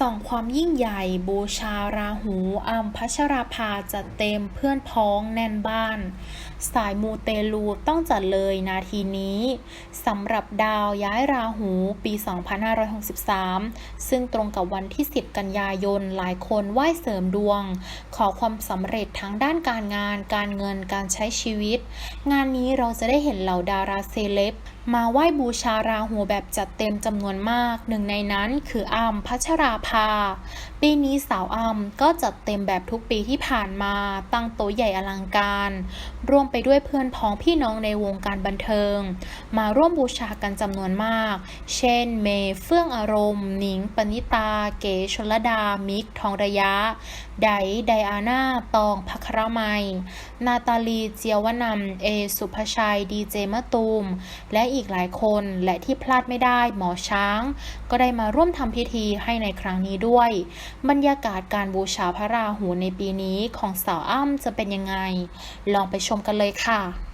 ส่องความยิ่งใหญ่บูชาราหูอัมพัชราภาจัดเต็มเพื่อนพ้องแน่นบ้าน สายมูเตลูต้องจัดเลยนาทีนี้สำหรับดาวย้ายราหูปี 2563 ซึ่งตรงกับวันที่ 10 กันยายนหลายคนไหว้เสริมดวง ขอความสำเร็จทั้งด้านการงาน การเงินการใช้ชีวิต งานนี้เราจะได้เห็นเหล่าดาราเซเลบ มาไหว้บูชาราหูแบบจัดเต็มจำนวนมาก หนึ่งในนั้นคืออัมพัชราภา ปีนี้สาวอัมก็จัดเต็มแบบทุกปีที่ผ่านมา ตั้งโต๊ะใหญ่อลังการ ร่วมไปด้วยเพื่อนพ้องพี่น้องในวงการบันเทิง มาร่วมบูชากันจำนวนมาก เช่น เมเฟื่องอารมณ์ หนิง ปณิตา เก๋ชลดา มิก ทองระยะ ได ไดอาน่า ตองพัครมัย นาตาลี เจียววนำเอ สุภชัย ดีเจมะตูม และอีกหลายคนและที่พลาดไม่ได้หมอช้าง ก็ได้มาร่วมทำพิธีให้ในครั้งนี้ด้วย บรรยากาศการบูชาพระราหูในปีนี้ของสาวอ้ำจะเป็นยังไง ลองไปชมกันเลยค่ะ